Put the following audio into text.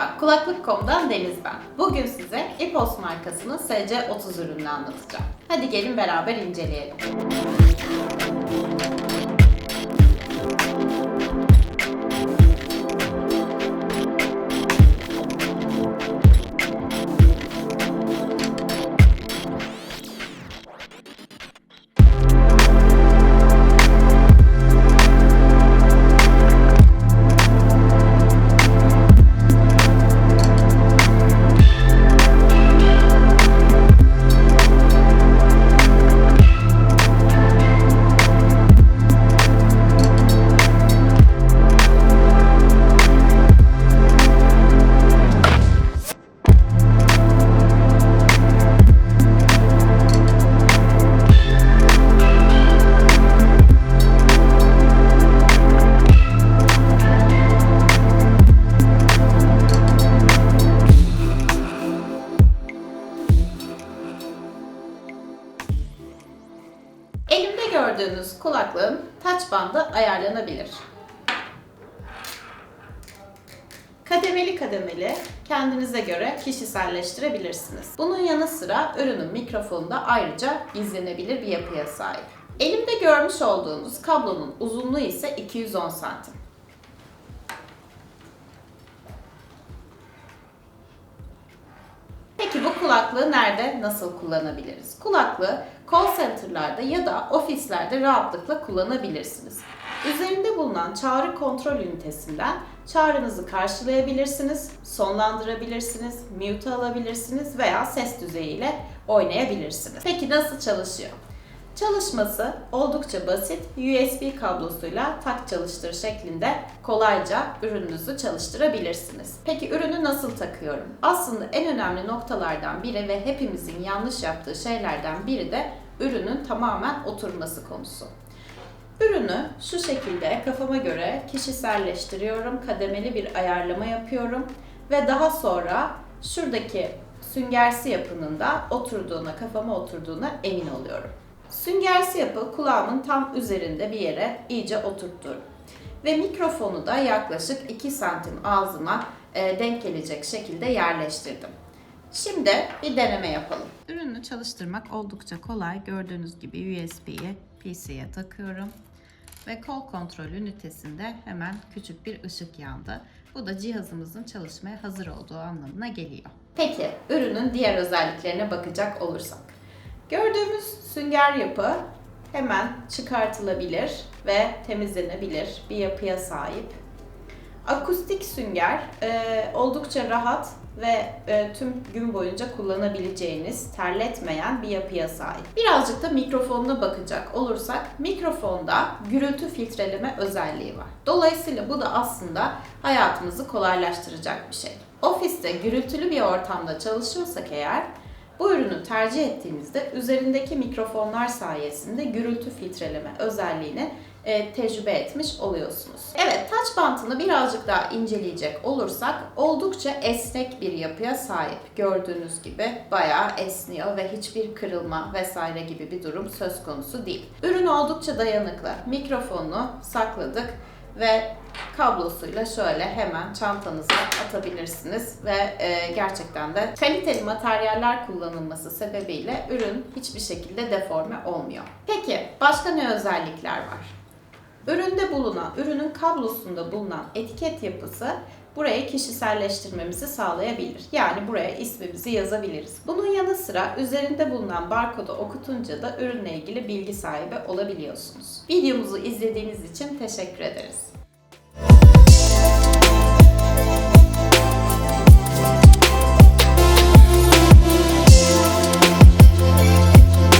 Merhaba, Kulaklık.com'dan Deniz ben. Bugün size Epos markasının SC30 ürününü anlatacağım. Hadi gelin beraber inceleyelim. Gördüğünüz kulaklığın touch bandı ayarlanabilir. Kademeli kademeli kendinize göre kişiselleştirebilirsiniz. Bunun yanı sıra ürünün mikrofonu da ayrıca gizlenebilir bir yapıya sahip. Elimde görmüş olduğunuz kablonun uzunluğu ise 210 santim. Peki bu kulaklığı nerede, nasıl kullanabiliriz? Kulaklığı call center'larda ya da ofislerde rahatlıkla kullanabilirsiniz. Üzerinde bulunan çağrı kontrol ünitesinden çağrınızı karşılayabilirsiniz, sonlandırabilirsiniz, mute alabilirsiniz veya ses düzeyiyle oynayabilirsiniz. Peki nasıl çalışıyor? Çalışması oldukça basit. USB kablosuyla tak çalıştır şeklinde kolayca ürününüzü çalıştırabilirsiniz. Peki ürünü nasıl takıyorum? Aslında en önemli noktalardan biri ve hepimizin yanlış yaptığı şeylerden biri de ürünün tamamen oturması konusu. Ürünü şu şekilde kafama göre kişiselleştiriyorum, kademeli bir ayarlama yapıyorum ve daha sonra şuradaki süngersi yapının da oturduğuna, kafama oturduğuna emin oluyorum. Süngersi yapı kulağımın tam üzerinde bir yere iyice oturtturum. Ve mikrofonu da yaklaşık 2 santim ağzıma e, denk gelecek şekilde yerleştirdim. Şimdi bir deneme yapalım. Ürünü çalıştırmak oldukça kolay. Gördüğünüz gibi USB'ye PC'ye takıyorum. Ve kol kontrol ünitesinde hemen küçük bir ışık yandı. Bu da cihazımızın çalışmaya hazır olduğu anlamına geliyor. Peki ürünün diğer özelliklerine bakacak olursak. Gördüğümüz sünger yapı hemen çıkartılabilir ve temizlenebilir bir yapıya sahip. Akustik sünger e, oldukça rahat ve e, tüm gün boyunca kullanabileceğiniz, terletmeyen bir yapıya sahip. Birazcık da mikrofonuna bakacak olursak, mikrofonda gürültü filtreleme özelliği var. Dolayısıyla bu da aslında hayatımızı kolaylaştıracak bir şey. Ofiste gürültülü bir ortamda çalışıyorsak eğer, bu ürünü tercih ettiğinizde üzerindeki mikrofonlar sayesinde gürültü filtreleme özelliğini e, tecrübe etmiş oluyorsunuz. Evet, touch bantını birazcık daha inceleyecek olursak oldukça esnek bir yapıya sahip. Gördüğünüz gibi bayağı esniyor ve hiçbir kırılma vesaire gibi bir durum söz konusu değil. Ürün oldukça dayanıklı. Mikrofonunu sakladık ve kablosuyla şöyle hemen çantanıza atabilirsiniz ve e, gerçekten de kaliteli materyaller kullanılması sebebiyle ürün hiçbir şekilde deforme olmuyor. Peki başka ne özellikler var? Üründe bulunan, ürünün kablosunda bulunan etiket yapısı buraya kişiselleştirmemizi sağlayabilir. Yani buraya ismimizi yazabiliriz. Bunun yanı sıra üzerinde bulunan barkodu okutunca da ürünle ilgili bilgi sahibi olabiliyorsunuz. Videomuzu izlediğiniz için teşekkür ederiz.